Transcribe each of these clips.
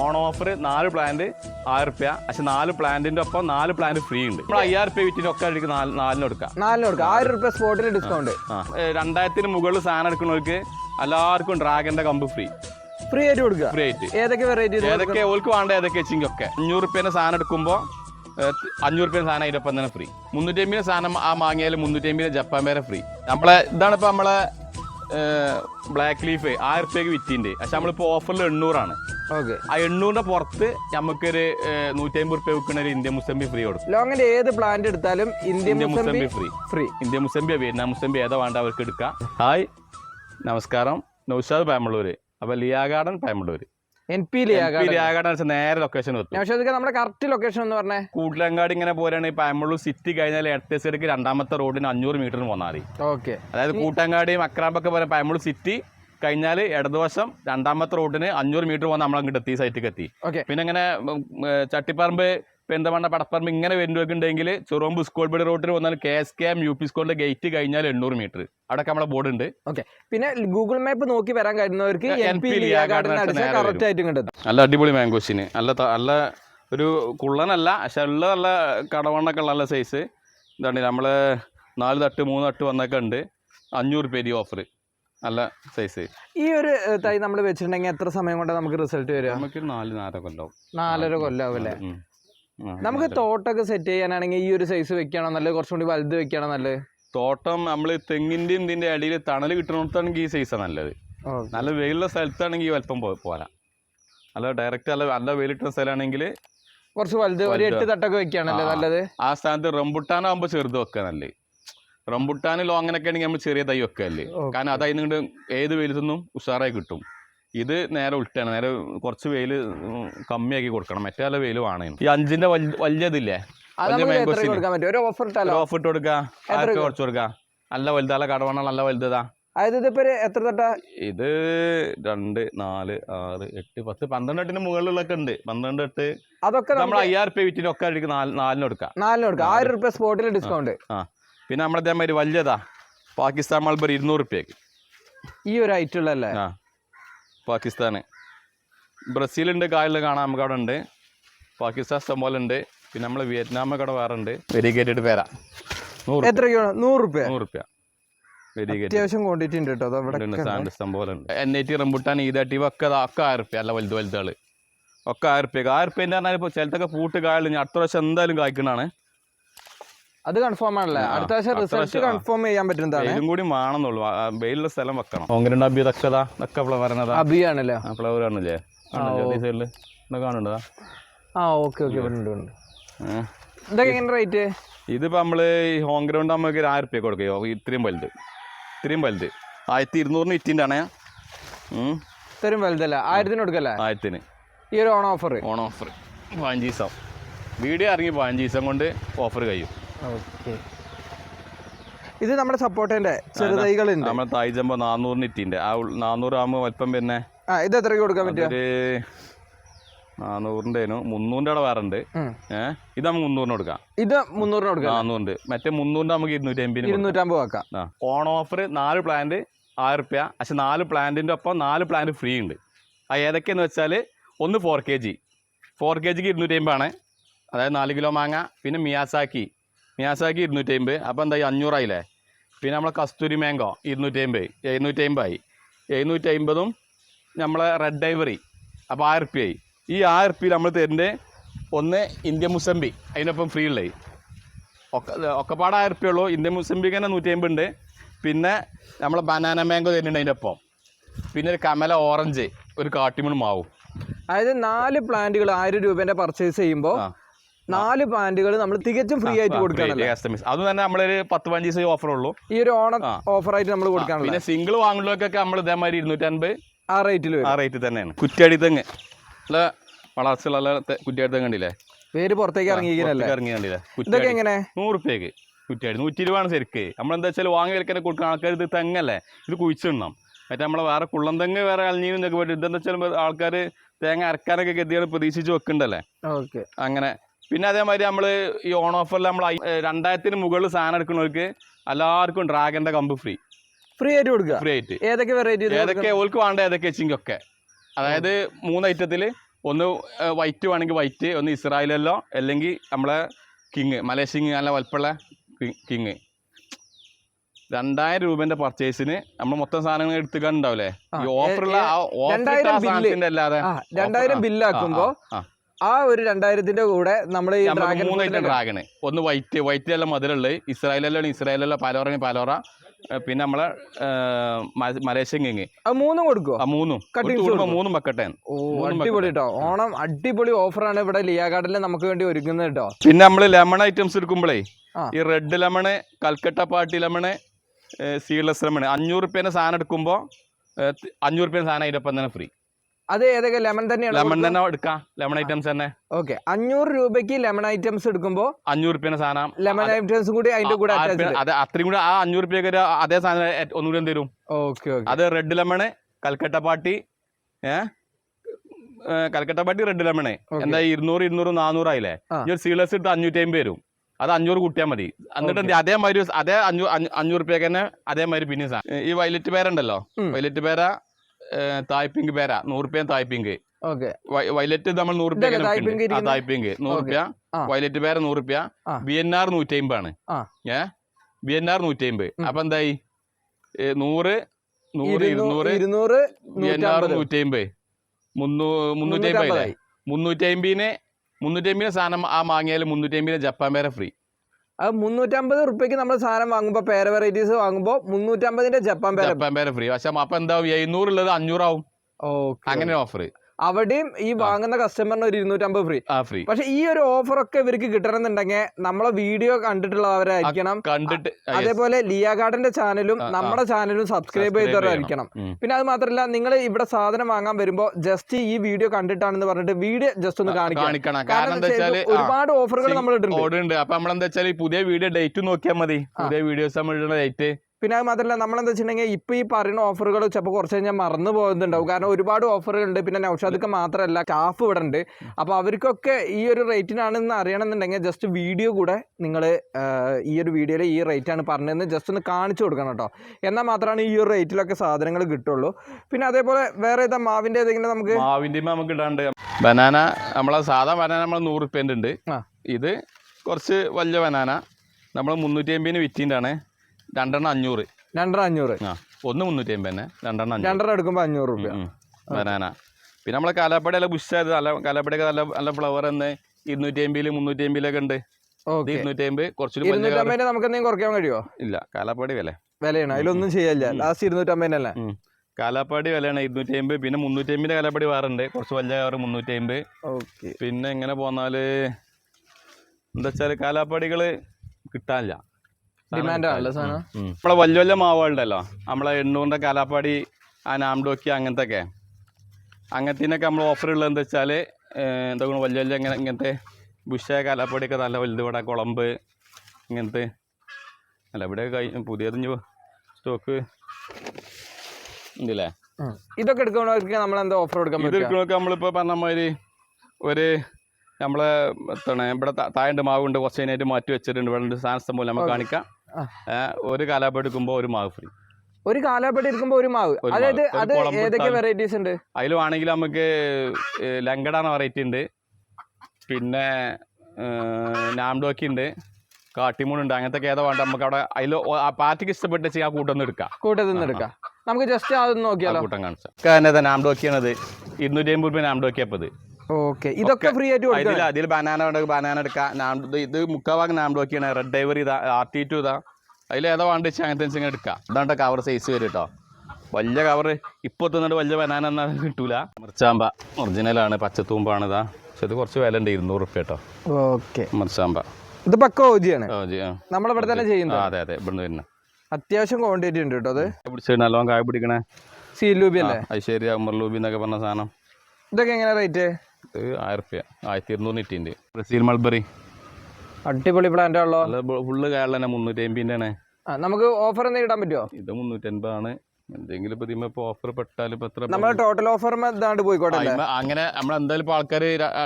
On offer നാല് plant ആയിരം റുപ്യ. പക്ഷെ നാല് പ്ലാന്റിന്റെ ഒപ്പം നാല് പ്ലാന്റ് ഫ്രീ ഉണ്ട്. നമ്മൾ അയ്യായിരം റുപ്യ വിറ്റിന് ഒക്കെ നാല് നാലിന് കൊടുക്കാം. നാലിന് കൊടുക്കാം. ആയിരം റുപ്യ സ്പോട്ടിൽ ഡിസ്കൗണ്ട് രണ്ടായിരത്തിന് മുകളിൽ സാധനം എടുക്കുന്നവർക്ക് എല്ലാവർക്കും ഡ്രാഗന്റെ കമ്പ് ഫ്രീ ഫ്രീ ആയിട്ട് കൊടുക്കുക. ഫ്രീ ആയിട്ട്. ഏതൊക്കെ വെറൈറ്റി ഏതൊക്കെ ഓൾക്ക് വേണ്ട ഏതൊക്കെ വെച്ചെങ്കിൽ ഒക്കെ. അഞ്ഞൂറ് റുപ്യേന്റെ സാധനം എടുക്കുമ്പോൾ അഞ്ഞൂറ് റുപ്യ സാധനം അതിനൊപ്പം തന്നെ ഫ്രീ മുന്നൂറ്റി അമ്പതിന് സാധനം ആ മാങ്ങിയാൽ മുന്നൂറ്റി അമ്പതിന് ജപ്പാൻ പേരെ ഫ്രീ നമ്മളെ ഇതാണ് ഇപ്പൊ നമ്മളെ ബ്ലാക്ക് ലീഫ് ആയിരം റുപ്യക്ക് വിറ്റിന്റെ പക്ഷെ നമ്മളിപ്പോൾ ഓഫറിൽ എണ്ണൂറാണ്. ആ എണ്ണൂറിന്റെ പുറത്ത് നമുക്കൊരു നൂറ്റി അമ്പത് റുപ്യ വിൽക്കുന്ന ഒരു ഇന്ത്യൻ മുസംബി ഫ്രീ കൊടുക്കും. ലോങ്ങിന്റെ ഏത് പ്ലാന്റ് എടുത്താലും India mosambi free. Free. India mosambi Vietnam mosambi ഏതാ വേണ്ട അവർക്ക് എടുക്കാം. ഹായ് നമസ്കാരം. നൗഷാദ് പാമ്പളൂര് അപ്പൊ Liya garden Pambalur N P നേരെ ലൊക്കേഷൻ നമ്മുടെ കറക്റ്റ് ലൊക്കേഷൻ എന്ന് പറഞ്ഞേ. കൂട്ടിലങ്ങാടി ഇങ്ങനെ പോരാണെങ്കിൽ പാമ്പളൂർ സിറ്റി കഴിഞ്ഞാൽ എട്ട് സൈഡിലേക്ക് രണ്ടാമത്തെ റോഡിന് അഞ്ഞൂറ് മീറ്ററിന് പോന്നാൽ ഓക്കെ. അതായത് കൂട്ടങ്ങാടിയും അക്രാമ്പൊക്കെ പോലെ പാമ്പളൂർ സിറ്റി കഴിഞ്ഞാൽ ഇടതുവശം രണ്ടാമത്തെ റോഡിന് അഞ്ഞൂറ് മീറ്റർ പോകുന്ന നമ്മൾ അങ്ങോട്ട് എത്തി. സൈറ്റിലേക്ക് എത്തി പിന്നെ ഏ, ചട്ടിപ്പറമ്പ് പെന്തമണ്ണ പടപ്പറമ്പ് ഇങ്ങനെ വരുന്നുണ്ടെങ്കിൽ ചെറുമ്പ് സ്കൂൾ ബോർഡ് റോഡിൽ വന്നാൽ K S K M U P സ്കൂളിന്റെ ഗേറ്റ് കഴിഞ്ഞാൽ എണ്ണൂറ് മീറ്റർ അവിടെ നമ്മളെ ബോർഡ് ഉണ്ട്. ഓക്കെ. പിന്നെ ഗൂഗിൾ മാപ്പ് നോക്കി വരാൻ കഴിയുന്നവർക്ക് കറക്റ്റ് ആയിട്ട് കിട്ടും നല്ല അടിപൊളി മാംഗോസിന് നല്ല നല്ല ഒരു കുള്ളനല്ല പക്ഷെ ഉള്ള നല്ല കടവണ്ണൊക്കെ ഉള്ള നല്ല സൈസ് എന്താണ് നമ്മൾ നാല് തട്ട് മൂന്ന് തട്ട് വന്നൊക്കെ ഉണ്ട്. അഞ്ഞൂറ് പേര് ഓഫർ നല്ല സൈസ് ഈ ഒരു തൈ നമ്മൾ വെച്ചിട്ടുണ്ടെങ്കിൽ എത്ര സമയം കൊണ്ട് നമുക്ക് റിസൾട്ട് വരിക? നമുക്ക് നാല് നാലര കൊല്ലം. നാലര കൊല്ലാവും അല്ലേ നമുക്ക് തോട്ടൊക്കെ സെറ്റ് ചെയ്യാനാണെങ്കിൽ ഈ ഒരു സൈസ് വെക്കുകയാണോ നല്ലത്? കുറച്ചും കൂടി വലുത് വെക്കുകയാണോ നല്ലത്? തോട്ടം നമ്മൾ തെങ്ങിന്റെ ഇതിന്റെ അടിയിൽ തണൽ കിട്ടണത്താണെങ്കിൽ ഈ സൈസാണ് നല്ലത്. നല്ല വെയിലുള്ള സ്ഥലത്താണെങ്കിൽ ഈ വലുപ്പം പോരാ. നല്ല ഡയറക്റ്റ് നല്ല നല്ല വെയിലിട്ടുന്ന സ്ഥലമാണെങ്കിൽ കുറച്ച് വലുത് ഒരു. എട്ട് തട്ടൊക്കെ വെക്കുകയാണല്ലേ നല്ലത്? ആ സ്ഥാനത്ത് റംബുട്ടാനാകുമ്പോൾ ചെറുത് വെക്കുക നല്ലത്. റംബുട്ടാൻ ലോങ്ങനൊക്കെ ആണെങ്കിൽ നമ്മൾ ചെറിയ തൈ വെക്കല്ലേ. കാരണം അതായത് നിങ്ങളുടെ ഏത് വെയിലത്തൊന്നും ഉഷാറായി കിട്ടും. ഇത് നേരെ ഉൾട്ടാണ് നേരെ കുറച്ച് വെയിൽ കമ്മിയാക്കി കൊടുക്കണം. മറ്റേ നല്ല വെയിൽ വേണം ഈ അഞ്ചിന്റെ വല്യ- വലിയതില്ലേ ഓഫർ ഇട്ട് കൊടുക്കുക ആർക്ക് കുറച്ച് കൊടുക്കുക നല്ല വലുതാല കടവണ്ണ നല്ല വലുതാ അതായത് എത്ര തട്ടാ? ഇത് രണ്ട് നാല് ആറ് എട്ട് പത്ത് പന്ത്രണ്ട് എട്ടിന് മുകളിലൊക്കെ ഉണ്ട്. പന്ത്രണ്ട് എട്ട്. അതൊക്കെ നമ്മൾ അയ്യായിരം റുപ്യ വിറ്റിനൊക്കെ നാലിന് കൊടുക്കാം. നാലിന് കൊടുക്കാം. ആയിരം റുപ്യ സ്പോട്ടിൽ ഡിസ്കൗണ്ട് ആ. പിന്നെ നമ്മുടെ അതേമാതിരി വലിയതാ. പാകിസ്ഥാൻ മൾബറി ഇരുന്നൂറ് റുപ്യക്ക് ഈ ഒരു ഐറ്റം ഉള്ളല്ലേ ആ പാകിസ്ഥാന്. ബ്രസീലുണ്ട് കായലിൽ കാണാൻ നമുക്ക് അവിടെ ഉണ്ട്. പാകിസ്ഥാൻ ഇഷ്ടം ഉണ്ട്. പിന്നെ നമ്മൾ വിയറ്റ്നാം ഒക്കെ അവിടെ വേറെ ഉണ്ട്. വെരിഗേറ്റഡ് പേരാ. എത്ര നൂറ് റുപ്യ നൂറ് റുപ്യ അത്യാവശ്യം ക്വാണ്ടിറ്റി ഉണ്ട് കേട്ടോ. അവിടെ സാധനം ഇഷ്ടം ഉണ്ട്. എൻ ഐ ടി റംബുട്ടാൻ ഈതാട്ടീവ് ഒക്കെ ഒക്കെ ആയിരം റുപ്യ അല്ല വലുത് വലുതുകൾ ഒക്കെ ആയിരം റുപ്യ ആയിരം റുപ്യ പറഞ്ഞാൽ ഇപ്പോൾ ചിലത്തൊക്കെ പൂട്ട് ഞാൻ അടുത്ത പ്രാവശ്യം എന്തായാലും കായ്ക്കണാണ് അത് കൺഫേം ആണല്ലേ? അടുത്ത ആഴ്ച റിസൾട്ട് കൺഫേം ചെയ്യാൻ പറ്റുന്നതാണ്. ഇതും കൂടി വേണമെന്നുള്ളൂ വെയിലുള്ള സ്ഥലം വെക്കണം. ഓങ്കരണ്ട് അബി ഇതൊക്കെ ദാ ഇതൊക്കെ ഫ്ലവർ ആണല്ലേ? അഭിയാണല്ലേ ആ ഫ്ലവർ ആണല്ലേ ഈ സൈഡിൽ കാണുന്നുണ്ടോ? ആ ഓക്കെ ഓക്കെ ഉണ്ട് ഉണ്ട് ഇതൊക്കെ എങ്ങനെ റേറ്റ് ഇതിപ്പോൾ നമ്മൾ ഈ ഹോം ഗ്രൗണ്ട് നമുക്ക് ഒരു ആയിരം റുപ്യ കൊടുക്കുകയോ? ഇത്രയും വലുത്. ഇത്രയും വലുത്. ആയിരത്തി ഇരുന്നൂറിന് ഇറ്റിന്റെ ആണ് ഇത്രയും വലുതല്ല? ആയിരത്തിന് കൊടുക്കല്ലേ? ആയിരത്തിന്. ഈ ഒരു ഓൺ ഓഫർ ഓൺ ഓഫർ പതിനഞ്ച് ദിവസം. വീഡിയോ ഇറങ്ങി പതിനഞ്ച് ദിവസം കൊണ്ട് ഓഫർ കഴിയും. ഓക്കെ. ഇത് നമ്മുടെ സപ്പോർട്ടിന്റെ ചെറുതൈകളുണ്ട് നമ്മുടെ തായ് ചമ്പോ നാനൂറിന് ഇറ്റിന്റെ ആ നാനൂറ് ആകുമ്പോൾ വലിപ്പം പിന്നെ ആ ഇത് എത്രയ്ക്ക് കൊടുക്കാൻ പറ്റും ഒരു നാനൂറിന്റെ മുന്നൂറിന്റെ അവിടെ വേറെ ഉണ്ട്. ഏഹ് ഇത് നമുക്ക് മുന്നൂറിന് കൊടുക്കാം. ഇത് മുന്നൂറിന് കൊടുക്കാം. നാനൂറിന്റെ മറ്റേ മുന്നൂറിന്റെ നമുക്ക് ഇരുന്നൂറ്റി അമ്പതിന് കൊടുക്കാം. ഇരുന്നൂറ്റമ്പത് വെക്കാം. ഓൺ ഓഫർ നാല് പ്ലാന്റ് ആയിരം റുപ്യ. പക്ഷെ നാല് പ്ലാന്റിന്റെ ഒപ്പം നാല് പ്ലാന്റ് ഫ്രീ ഉണ്ട്. ആ ഏതൊക്കെയെന്ന് വെച്ചാൽ ഒന്ന് four K G four K ജിക്ക് ഇരുന്നൂറ്റി അമ്പതാണ്. അതായത് നാല് കിലോ മാങ്ങ പിന്നെ മിയാസാക്കി. മിയാസാക്കി ഇരുന്നൂറ്റി അമ്പത് അപ്പോൾ എന്തായി? അഞ്ഞൂറായില്ലേ? പിന്നെ നമ്മളെ കസ്തൂരി മാങ്കോ ഇരുന്നൂറ്റി അമ്പത് എഴുന്നൂറ്റി അമ്പതായി എഴുന്നൂറ്റി അമ്പതും നമ്മളെ റെഡ് ഡൈവറി അപ്പോൾ ആയിരം ആയി ഈ ആയിരം റുപ്യയിൽ നമ്മൾ തരുന്നത് ഒന്ന് ഇന്ത്യ മുസംബി. അതിനൊപ്പം ഫ്രീ ഉള്ളത് ഒക്കെ ഒക്കെപ്പാട് ആയിരം റുപ്യ ഉള്ളൂ. ഇന്ത്യ മുസംബിക്ക് തന്നെ നൂറ്റി അമ്പത് ഉണ്ട് പിന്നെ നമ്മളെ ബനാന മാങ്കോ തരുന്നുണ്ട് അതിന്റെ ഒപ്പം പിന്നെ ഒരു കമല ഓറഞ്ച് ഒരു കാട്ടിമൺ മാവും. അതായത് നാല് പ്ലാന്റുകൾ ആയിരം രൂപേന്റെ പർച്ചേസ് ചെയ്യുമ്പോൾ ആ. നാല് പാന്റുകൾ നമ്മൾ തികച്ചും ഫ്രീ ആയിട്ട് കസ്റ്റമൈസ് അത് തന്നെ നമ്മളൊരു പത്ത് പതിനഞ്ച് ദിവസം ഓഫർ ഉള്ളൂ ഈ ഒരു ഓണം ഓഫർ ആയിട്ട് നമ്മൾ കൊടുക്കാണല്ലോ പിന്നെ സിംഗിൾ വാങ്ങുന്നവർക്കൊക്കെ നമ്മൾ ഇതേമാതിരി ഇരുന്നൂറ്റൻപത്. ആ റേറ്റിൽ ആ റേറ്റ് തന്നെയാണ്. കുറ്റിയാടി തെങ്ങ് അല്ല വളർച്ചയുള്ള കുറ്റിയാടി തെങ്ങ് കണ്ടില്ലേ? പേര് പുറത്തേക്ക് ഇറങ്ങിയില്ലേ ഇറങ്ങി കണ്ടില്ലേ ഇതൊക്കെ എങ്ങനെ? നൂറ് റുപ്യക്ക് കുറ്റിയാടി. നൂറ്റി ഇരുപതാണ് ശരിക്ക്. നമ്മളെന്താ വെച്ചാൽ വാങ്ങി വിൽക്കാൻ കൊടുക്കുന്ന ആൾക്കാർ ഇത് തെങ്ങല്ലേ? ഇത് കുഴിച്ചിടണം. മറ്റേ നമ്മളെ വേറെ കുള്ളം തെങ്ങ് വേറെ അളിഞ്ഞീനും പറ്റും ഇതെന്താ വെച്ചാൽ ആൾക്കാർ തേങ്ങ അരക്കാനൊക്കെ ഗതിയാണ് പ്രതീക്ഷിച്ച് വെക്കണ്ടല്ലേ? ഓക്കെ. അങ്ങനെ പിന്നെ അതേമാതിരി നമ്മൾ ഈ ഓൺ ഓഫറിൽ നമ്മൾ രണ്ടായിരത്തിന് മുകളിൽ സാധനം എടുക്കുന്നവർക്ക് എല്ലാവർക്കും ഡ്രാഗന്റെ കമ്പ് ഫ്രീ. ഫ്രീ ആയിട്ട് കൊടുക്കുക? ഫ്രീ ആയിട്ട്. ഏതൊക്കെ വെറൈറ്റി ഏതൊക്കെ ഓൾക്ക് വേണ്ട ഏതൊക്കെ വെച്ചെങ്കിൽ ഒക്കെ. അതായത് മൂന്ന് ഐറ്റത്തിൽ ഒന്ന് വൈറ്റ് വേണമെങ്കിൽ വൈറ്റ് ഒന്ന് ഇസ്രായേലല്ലോ അല്ലെങ്കിൽ നമ്മളെ കിങ് മലേഷ്യ നല്ല വലപ്പുള്ള കിങ്. രണ്ടായിരം രൂപന്റെ പർച്ചേസിന് നമ്മൾ മൊത്തം സാധനങ്ങൾ എടുത്തുകൊണ്ടാവില്ലേ ഈ ഓഫറുള്ള ആ ഓഫർ രണ്ടായിരം സാധനത്തിന്റെ അല്ലാതെ രണ്ടായിരം ബില്ലാക്കുമ്പോ ആ, ഒരു രണ്ടായിരത്തിന്റെ കൂടെ നമ്മൾ ഈ ഡ്രാഗൺ ഡ്രാഗണ് ഒന്ന് വൈറ്റ് വൈറ്റ് എല്ലാം മധുരമുള്ളത് ഇസ്രായേലെല്ലാം ഇസ്രായേലെല്ലാം പാലോറ. പാലോറ പിന്നെ നമ്മളെ മലേഷ്യൻ കിങ്. മൂന്നും കൊടുക്കുവോ? ആ മൂന്നും. കട്ടി മൂന്നും വെക്കട്ടെ. അടിപൊളി കേട്ടോ ഓണം അടിപൊളി ഓഫറാണ് ഇവിടെ ലിയാ ഗാർഡനിൽ നമുക്ക് വേണ്ടി ഒരുക്കുന്നത് കേട്ടോ പിന്നെ നമ്മൾ ലെമൺ ഐറ്റംസ് എടുക്കുമ്പോഴേ ഈ റെഡ് ലെമണ് കൽക്കട്ട പാട്ടി ലെമണ് സീഡ്ലെസ് ലെമണ് അഞ്ഞൂറ് റുപ്യേന്റെ സാധനം എടുക്കുമ്പോൾ അഞ്ഞൂറ് റുപ്യേന്റെ സാധനം അതിനൊപ്പം തന്നെ ഫ്രീ അത് ഏതൊക്കെ? ലെമൺ തന്നെയാണ് ലെമൺ തന്നെ എടുക്കാം. ലെമൺ ഐറ്റംസ് തന്നെ. ഓക്കെ. അഞ്ഞൂറ് രൂപയ്ക്ക് ലെമൺ ഐറ്റംസ് എടുക്കുമ്പോൾ അഞ്ഞൂറ് റുപ്യേന്റെ സാധനം. ലെമൺ ഐറ്റംസ് കൂടി അതിന്റെ കൂടെ അത് അത്രയും കൂടെ ആ അഞ്ഞൂറ് ഒരു അതേ സാധനം ഒന്നുകൂടി തരും? Okay okay. അത് റെഡ് ലെമണ് കൽക്കട്ട പാട്ടി ഏ? ഏ, കൽക്കട്ട പാട്ടി റെഡ് ലെമണ്. എന്താ ഇരുന്നൂറ് ഇരുന്നൂറ് നാനൂറായില്ലേ ആയില്ലേ? ഈ ഒരു സീലസ് ഇട്ട് അഞ്ഞൂറ്റി അമ്പത് വരും. അത് അഞ്ഞൂറ് കൂട്ടിയാൽ മതി. എന്നിട്ട് അതേമാതിരി അതേ അഞ്ഞൂ അഞ്ഞൂ- അഞ്ഞൂറ് റുപ്യക്ക് തന്നെ അതേമാതിരി പിന്നെ ഈ വയലറ്റ് പേര ഉണ്ടല്ലോ. വയലറ്റ് പേര തായ് പിങ്ക് പേര. നൂറ് റുപ്യ തായ് പിങ്ക് ഓക്കെ വയലറ്റ് നമ്മൾ നൂറ് ഇതല്ലേ റുപ്യ തായ് പിങ്ക് ഇരിക്കുന്നെ? തായ് പിങ്ക് നൂറ് Okay. റുപ്യ ആ. വയലറ്റ് പേര നൂറ് റുപ്യ ആ. ബി എൻ ആർ നൂറ്റി അമ്പതാണ്. ഏ? ബി എൻ ആർ നൂറ്റി അമ്പത് അപ്പൊ എന്തായി? നൂറ് നൂറ് ഇരുന്നൂറ് ഇരുന്നൂറ് ബി എൻ ആർ നൂറ്റി അമ്പത് മുന്നൂ മുന്നൂറ്റി അമ്പത് മുന്നൂറ്റി അമ്പതിന് മുന്നൂറ്റി അമ്പതിന് സാധനം ആ മാങ്ങിയാൽ മുന്നൂറ്റി അമ്പതിന് ജപ്പാൻ പേര ഫ്രീ. അത് മുന്നൂറ്റമ്പത് റുപ്യക്ക് നമ്മൾ സാധനം വാങ്ങുമ്പോൾ പേര വെറൈറ്റീസ് വാങ്ങുമ്പോൾ മുന്നൂറ്റമ്പതിന്റെ ജപ്പാൻ പേര ജപ്പാൻ പേര ഫ്രീ പക്ഷെ അപ്പൊ എന്താവും? എഴുന്നൂറുള്ളത് അഞ്ഞൂറാവും. അങ്ങനെ ഓഫർ അവിടെയും ഈ വാങ്ങുന്ന കസ്റ്റമറിന് ഒരു ഇരുന്നൂറ്റമ്പത് ഫ്രീ ഫ്രീ പക്ഷെ ഈ ഒരു ഓഫർ ഒക്കെ ഇവർക്ക് കിട്ടണമെന്നുണ്ടെങ്കിൽ നമ്മളെ വീഡിയോ കണ്ടിട്ടുള്ളവരായിരിക്കണം. കണ്ടിട്ട് അതേപോലെ ലിയ ഗാർഡന്റെ ചാനലും. നമ്മുടെ ചാനലും സബ്സ്ക്രൈബ് ചെയ്തവരായിരിക്കണം. പിന്നെ അത് മാത്രമല്ല നിങ്ങൾ ഇവിടെ സാധനം വാങ്ങാൻ വരുമ്പോ ജസ്റ്റ് ഈ വീഡിയോ കണ്ടിട്ടാണെന്ന് പറഞ്ഞിട്ട് വീഡിയോ ജസ്റ്റ് ഒന്ന് കാണിക്കണം. കാരണം ഒരുപാട് ഓഫറുകൾ നമ്മൾ ഇട്ടിട്ടുണ്ട്. അപ്പൊ നമ്മളെന്താ വെച്ചാൽ പുതിയ വീഡിയോ ഡേറ്റ് നോക്കിയാൽ മതി. പുതിയ വീഡിയോസ് നമ്മൾ ഡേറ്റ് പിന്നെ അത് മാത്രമല്ല നമ്മളെന്താ വെച്ചിട്ടുണ്ടെങ്കിൽ ഇപ്പൊ ഈ പറയുന്ന ഓഫറുകൾ ചിലപ്പോൾ കുറച്ച് കഴിഞ്ഞാൽ മറന്നു പോകുന്നുണ്ടാവും. കാരണം ഒരുപാട് ഓഫറുകൾ ഉണ്ട് പിന്നെ നൗഷാദൊക്കെ മാത്രമല്ല സ്റ്റാഫ് ഇവിടെ ഉണ്ട്. അപ്പോൾ അവർക്കൊക്കെ ഈ ഒരു റേറ്റിനാണെന്ന് അറിയണമെന്നുണ്ടെങ്കിൽ ജസ്റ്റ് വീഡിയോ കൂടെ നിങ്ങൾ ഈ ഒരു വീഡിയോയിൽ ഈ റേറ്റാണ് ആണ് പറഞ്ഞതെന്ന് ജസ്റ്റ് ഒന്ന് കാണിച്ചു കൊടുക്കണം കേട്ടോ. എന്നാൽ മാത്രമാണ് ഈ ഒരു റേറ്റിലൊക്കെ സാധനങ്ങൾ കിട്ടുള്ളൂ. പിന്നെ അതേപോലെ വേറെ ഏതാ മാവിന്റെ ഏതെങ്കിലും നമുക്ക്? മാവിന്റെ നമുക്ക് ഇടാണ്ട്. ബനാന നമ്മളെ സാധാ ബനാന നമ്മൾ നൂറ് റുപ്യന്റെ ഉണ്ട് ഇത് കുറച്ച് വലിയ ബനാന. നമ്മൾ മുന്നൂറ്റി അമ്പതിന് വിറ്റിന്റെ ആണ് രണ്ടെണ്ണം അഞ്ഞൂറ്. രണ്ടര അഞ്ഞൂറ്. ആ ഒന്ന് മുന്നൂറ്റി അമ്പത് തന്നെ. രണ്ടെണ്ണം അഞ്ഞൂറ്. രണ്ടെണ്ണം എടുക്കുമ്പോൾ അഞ്ഞൂറ് രൂപ. ബനാന. പിന്നെ നമ്മളെ കാലാപ്പടി നല്ല ബുഷായത് നല്ല കാലാപ്പടിയൊക്കെ നല്ല നല്ല ഫ്ലവർ എന്ന് ഇരുന്നൂറ്റി അമ്പതിൽ മുന്നൂറ്റി അമ്പതിലൊക്കെ ഉണ്ട്. ഇരുന്നൂറ്റി അമ്പത് കുറച്ചുകൂടി വലിയ colour- ഇരുന്നൂറ്റമ്പതിന് നമുക്ക് എന്തെങ്കിലും കുറയ്ക്കാൻ കഴിയുമോ ഇല്ല കാലാപ്പാടി വില. വിലയാണ്. അതിലൊന്നും ചെയ്യാനില്ല. ലാസ്റ്റ് ഇരുന്നൂറ്റമ്പതിനല്ലേ കാലാപ്പാടി വിലയാണ് ഇരുന്നൂറ്റി അമ്പത് പിന്നെ മുന്നൂറ്റി അമ്പതിന്റെ കാലാപ്പാടി വേറുണ്ട് കുറച്ച് വലിയ കവർ മുന്നൂറ്റി അമ്പത് പിന്നെ എങ്ങനെ പോന്നാൽ എന്താ വെച്ചാൽ കാലാപ്പാടികൾ കിട്ടാനില്ല. നമ്മളെ വലിയ വലിയ മാവുകളുണ്ടല്ലോ. നമ്മളെ എണ്ണൂറിന്റെ കാലാപ്പാടി ആ നാംഡോക്കി അങ്ങനത്തെ ഒക്കെ അങ്ങനത്തേനൊക്കെ നമ്മൾ ഓഫർ ഉള്ളത് എന്താ വെച്ചാൽ എന്താ പറയുക വലിയ വലിയ ഇങ്ങനെ ഇങ്ങനത്തെ ബുഷായ കാലാപ്പാടിയൊക്കെ നല്ല വലുത് ഇവിടെ കുളമ്പ് ഇങ്ങനത്തെ. അല്ല ഇവിടെ കൈ പുതിയത് സ്റ്റോക്ക് ഉണ്ടല്ലേ? ഇതൊക്കെ എടുക്കുന്നവർക്ക് നമ്മൾ എന്താ ഓഫർ കൊടുക്കാൻ ഇത് എടുക്കണമൊക്കെ നമ്മളിപ്പോൾ പറഞ്ഞ മാതിരി ഒരു നമ്മളെ എത്താണ് ഇവിടെ താഴെ മാവുണ്ട് കുറച്ച് കഴിഞ്ഞായിട്ട് മാറ്റി വെച്ചിട്ടുണ്ട്. ഇവിടെ സാധനം പോലെ നമുക്ക് കാണിക്കാം. ഒരു കാലാപ്പ് എടുക്കുമ്പോൾ ഒരു മാവ് ഫ്രീ. ഒരു കാലാപ്പടി എടുക്കുമ്പോൾ ഒരു മാവ്. അതായത്. അത് ഏതൊക്കെ വെറൈറ്റീസ് ഉണ്ട്? അതിൽ വേണമെങ്കിൽ നമുക്ക് ലങ്കട ലങ്കടാന വെറൈറ്റി ഉണ്ട്. പിന്നെ നാംഡോക്കി ഉണ്ട്. കാട്ടിമൂണുണ്ട് അങ്ങനത്തെ ഏതോ വേണ്ട? നമുക്ക് അവിടെ അതിൽ പാർട്ടിക്ക് ഇഷ്ടപ്പെട്ട് ചെയ്യാൻ ആ കൂട്ടൊന്നും എടുക്കാം. കൂട്ടത്തിൽ നിന്ന് എടുക്കാം നമുക്ക് ജസ്റ്റ് അതൊന്ന് നോക്കിയാലോ. കൂട്ടം കാണിച്ചാൽ നാംഡോക്കിയാണത്. ഇരുന്നൂറ്റി അമ്പത് രൂപ നാംഡോക്കിയപ്പത്. ഓക്കെ. ഇതൊക്കെ ഫ്രീ ആയിട്ട് കൊടുക്കാം അതിൽ ബനാന ബനാന എടുക്കാം. ഇത് മുക്കാഭാഗം നാംഡോക്കിയാണ് റെഡ് ഡൈവർ ഇതാ ആർ ടി ടു ഇതാ. അതിൽ ഏതാ വേണ്ട വെച്ചാൽ അങ്ങനത്തെ വെച്ചാൽ എടുക്കാം. ഇതാണ്ട് കവർ സൈസ് വരും കേട്ടോ വലിയ കവർ ഇപ്പോൾ തിന്നിട്ട് വലിയ ബനാന എന്നാൽ കിട്ടൂല. മിർച്ചാമ്പ ഒറിജിനലാണ് പച്ചത്തൂമ്പാണ് ഇതാ. പക്ഷെ ഇത് കുറച്ച് വില ഉണ്ട് ഇരുന്നൂറ് റുപ്യ കേട്ടോ ഓക്കെ. മിർച്ചാമ്പ. ഇത് പക്ക ഓജിയാണ്? ആ ജി, ആ. നമ്മളിവിടെ തന്നെ ചെയ്യുന്നത്? അതെ അതെ. ഇവിടുന്ന് തന്നെ അത്യാവശ്യം ക്വാണ്ടിറ്റി ഉണ്ട് കേട്ടോ അത്. പിടിച്ച് നല്ലോണം കായ പിടിക്കണേ? സീലൂബി അല്ലേ? അത് ശരി അമർ ലൂബി എന്നൊക്കെ പറഞ്ഞ സാധനം. ഇതൊക്കെ എങ്ങനെ റേറ്റ് ഇത് ആയിരം റുപ്യ ആയിരത്തി ഇരുന്നൂറ് ഇറ്റിന്റെ ബ്രസീൽ മൾബറി. അടിപൊളി പ്ലാന്റ് ആണല്ലോ. ഫുള്ള് കേരളം തന്നെ മുന്നൂറ്റി അമ്പിന്റെ ആണ് നമുക്ക് ഓഫർ എന്തെങ്കിലും ഇടാൻ പറ്റുമോ ഇത് മുന്നൂറ്റൻപതാണ് എന്തെങ്കിലും ഇപ്പൊ ഇതിമ്മ ഇപ്പൊ ഓഫർ പെട്ടാലും ഇപ്പൊ എത്ര നമ്മൾ ടോട്ടൽ ഓഫർ ഇതാണ്ട് പോയിക്കോട്ടെ അങ്ങനെ നമ്മൾ എന്തായാലും ഇപ്പൊ ആൾക്കാർ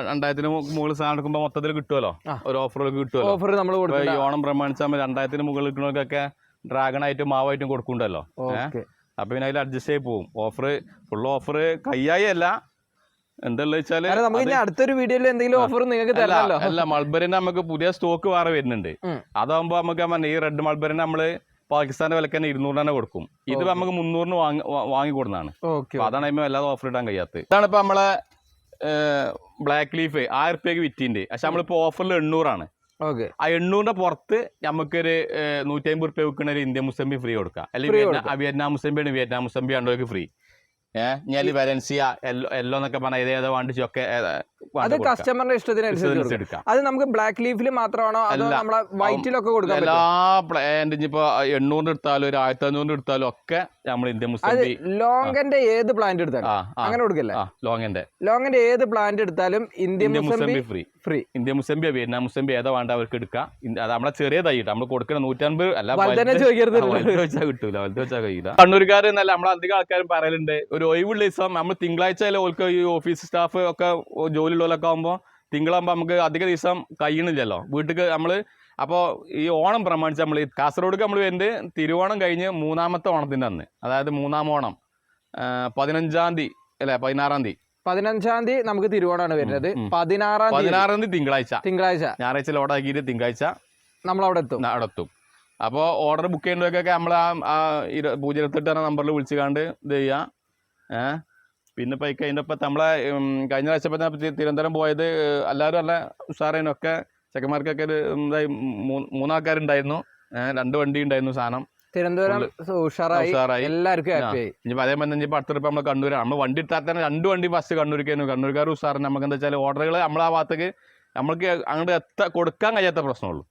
രണ്ടായിരത്തിന് മുകളിൽ സാധനം എടുക്കുമ്പോൾ മൊത്തത്തിൽ കിട്ടുമല്ലോ. ഒരു ഓഫറുകൾ കിട്ടുമല്ലോ ഓഫർ നമ്മൾ കൊടുക്കും ഓണം പ്രമാണിച്ചാൽ രണ്ടായിരത്തിന് മുകളിൽ കിട്ടുന്നവർക്കൊക്കെ ഡ്രാഗൺ ആയിട്ടും മാവായിട്ടും കൊടുക്കുന്നുണ്ടല്ലോ അപ്പൊ പിന്നെ അതിൽ അഡ്ജസ്റ്റ് ചെയ്ത് പോകും ഓഫർ ഫുൾ ഓഫർ കയ്യായി അല്ല. എന്താ നമുക്ക് ഇനി അടുത്തൊരു വീഡിയോയിൽ എന്തെങ്കിലും ഓഫർ നിങ്ങൾക്ക് അല്ല തരാമല്ലോ അല്ല മൾബറിന്റെ നമുക്ക് പുതിയ സ്റ്റോക്ക് വേറെ വരുന്നുണ്ട്. അതാകുമ്പോ നമുക്ക് ഈ റെഡ് മൾബറിന് നമ്മൾ പാകിസ്ഥാന്റെ വിലക്ക് തന്നെ ഇരുന്നൂറ് തന്നെ കൊടുക്കും. ഇത്. നമുക്ക് മുന്നൂറിന് വാങ്ങി വാങ്ങി കൊടുക്കുന്നതാണ് അതാണ് അതിന് വല്ലാതെ ഓഫർ ഇടാൻ കഴിയാത്തത്. ഇതാണ് ഇപ്പൊ നമ്മളെ ബ്ലാക്ക് ലീഫ് ആയിരം റുപ്യക്ക് വിറ്റിന്റെ പക്ഷെ നമ്മളിപ്പോ ഓഫറിൽ എണ്ണൂറാണ്. ആ എണ്ണൂറിന്റെ പുറത്ത് നമുക്കൊരു നൂറ്റി അമ്പത് റുപ്യ വിൽക്കുന്ന ഒരു ഇന്ത്യൻ മുസംബി ഫ്രീ കൊടുക്കാം. അല്ലെങ്കിൽ വിയറ്റ്നാം മുസ്ലിം മുസംബിയാണ് വിയറ്റ്നാം മുസംബി ആണ്ടോക്ക് ഫ്രീ ഏഹ് ഞാൻ വരൻസിയ എല്ലോ എല്ലോ എന്നൊക്കെ പറഞ്ഞാൽ ഏതേതോ വാണ്ടിച്ചൊക്കെ അത് കസ്റ്റമറിന്റെ ഇഷ്ടത്തിനനുസരിച്ച് അത് നമുക്ക് ബ്ലാക്ക് ലീഫിൽ മാത്രമാണോ അതോ. നമ്മളെ വൈറ്റിലൊക്കെ കൊടുക്കാം എല്ലാ പ്ലാന്റ് ഇപ്പൊ എണ്ണൂറിന് എടുത്താലും ഒരു ആയിരത്തി അഞ്ഞൂറിന് എടുത്താലും ഒക്കെ നമ്മൾ ഇന്ത്യ മുസ്ലിം ലോങ്ങിന്റെ ഏത് പ്ലാന്റ് എടുത്താലും. അങ്ങനെ കൊടുക്കല്ലേ? ലോങ്ങിന്റെ ലോങ്ങിന്റെ ഏത് പ്ലാന്റ് എടുത്താലും India mosambi free free India mosambi Vietnam mosambi ഏതാ വേണ്ട അവർക്ക് എടുക്കാം. അത് നമ്മളെ ചെറിയ തൈ നമ്മൾ കൊടുക്കുന്ന നൂറ്റമ്പത് അല്ല വെച്ചാൽ കിട്ടൂല വലുത് വെച്ചാൽ കഴിയില്ല കണ്ണൂർക്കാർ എന്നല്ല നമ്മൾ അധികം ആൾക്കാരും പറയലുണ്ട് ഒരു ഒഴിവുള്ള ദിവസം നമ്മൾ തിങ്കളാഴ്ച ഓൾക്ക് ഈ ഓഫീസ് സ്റ്റാഫ് ഒക്കെ ജോലിയുള്ളവരൊക്കെ ആകുമ്പോൾ തിങ്കളാകുമ്പോൾ നമുക്ക് അധിക ദിവസം കഴിയണില്ലല്ലോ. വീട്ടിൽ നമ്മൾ അപ്പോൾ ഈ ഓണം പ്രമാണിച്ച് നമ്മൾ കാസർഗോഡ് നമ്മൾ വരുന്നത് തിരുവോണം കഴിഞ്ഞ് മൂന്നാമത്തെ ഓണത്തിന്റെ അന്ന്. അതായത് മൂന്നാം ഓണം. പതിനഞ്ചാം തീയതി അല്ലെ പതിനാറാം തീയതി. പതിനഞ്ചാം തീയതി നമുക്ക് തിരുവോണമാണ് വരുന്നത്. പതിനാറാം പതിനാറാം തീയതി തിങ്കളാഴ്ച. തിങ്കളാഴ്ച. ഞായറാഴ്ച ലോഡാക്കിയിട്ട് തിങ്കളാഴ്ച നമ്മൾ അവിടെ എത്തും അവിടെ എത്തും. അപ്പോൾ ഓർഡർ ബുക്ക് ചെയ്യേണ്ടതൊക്കെ നമ്മൾ ആ പൂജ്യം ഇരുപത്തെട്ട് എന്ന നമ്പറിൽ വിളിച്ചു കണ്ട് ഇത് ചെയ്യുക ഏ? പിന്നെ ഇപ്പം അതിന്റെ നമ്മളെ കഴിഞ്ഞ പ്രാവശ്യം ഇപ്പം തിരുവനന്തപുരം പോയത് എല്ലാവരും നല്ല ഉഷാറേനൊക്കെ ചെക്കന്മാർക്കൊക്കെ ഒരു എന്തായി മൂന്നാൾക്കാരുണ്ടായിരുന്നു. രണ്ട് വണ്ടി ഉണ്ടായിരുന്നു സാധനം. തിരുവനന്തപുരം ഉഷാറായി. എല്ലാവർക്കും ഹാപ്പി ആയി. ഇനിയിപ്പോൾ അതേപോലെ തന്നെ ഇനിയിപ്പോൾ അടുത്ത ട്രിപ്പ് നമ്മൾ കണ്ണൂരാണ് നമ്മൾ വണ്ടി എടുത്താൽ തന്നെ രണ്ട് വണ്ടി ബസ് കണ്ണൂരിക്കായിരുന്നു കണ്ണൂർക്കാർ ഉഷാറിന് നമുക്ക് എന്താ വെച്ചാൽ ഓർഡറുകൾ നമ്മളെ ആ ഭാഗത്തേക്ക് നമ്മൾക്ക് അങ്ങോട്ട് എത്ത കൊടുക്കാൻ കഴിയാത്ത പ്രശ്നമുള്ളൂ.